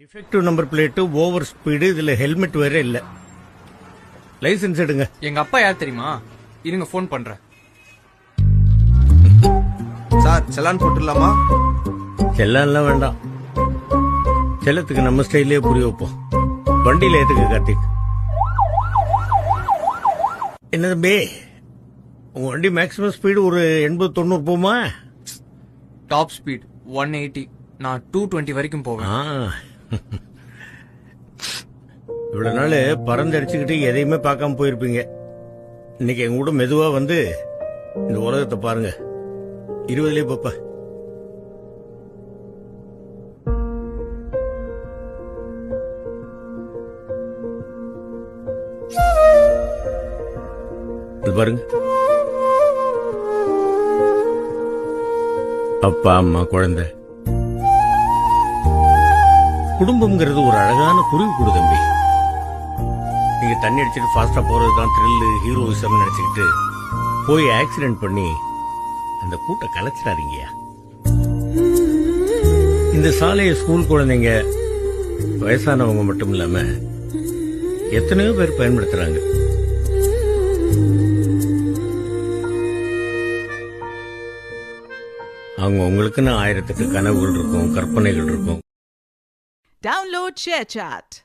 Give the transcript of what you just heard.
Defective number plate over speed இதுல helmet வேற இல்ல. லைசென்ஸ் எடுங்க. எங்க அப்பா யார் தெரியுமா? இருங்க ஃபோன் பண்றேன். சார் செலான் போட்டுடலாமா? செல்லம்லாம் வேண்டாம். செல்லத்துக்கு நம்ம ஸ்டைலே புரிய வைப்போம். வண்டியில ஏத்துக்க கார்த்திக்? என்ன தம்பி? உங்க வண்டி மேக்ஸிமம் ஸ்பீடு ஒரு எண்பது தொண்ணூறு போமா டாப் ஸ்பீட் ஒன் எயிட்டி நான் டூ டுவெண்ட்டி வரைக்கும் போவேன். ஆ. இவ்வளவு நாள் பறந்தடிச்சுக்கிட்டு எதையுமே பார்க்காம போயிருப்பீங்க. இன்னைக்கு எங்க கூட மெதுவா வந்து இந்த உலகத்தை பாருங்க. இருபதுலயே பாப்பா. இது பாருங்க. அப்பா அம்மா குழந்தை. குடும்பம்ங்கிறது ஒரு அழகான குருவி கூடு தம்பி. நீங்க தண்ணி அடிச்சிட்டு ஃபாஸ்டா போறது தான் த்ரில்லு ஹீரோயிசம் நினைச்சுக்கிட்டு போய் ஆக்சிடென்ட் பண்ணி அந்த கூட்ட கலைச்சிடாதீங்கயா இந்த சாலையை ஸ்கூல் குழந்தைங்க வயசானவங்க மட்டும் இல்லாம எத்தனையோ பேர் பயன்படுத்துறாங்க. அவங்க உங்களுக்குன்னு ஆயிரத்துக்கு கனவுகள் இருக்கும் கற்பனைகள் இருக்கும். Download ShareChat.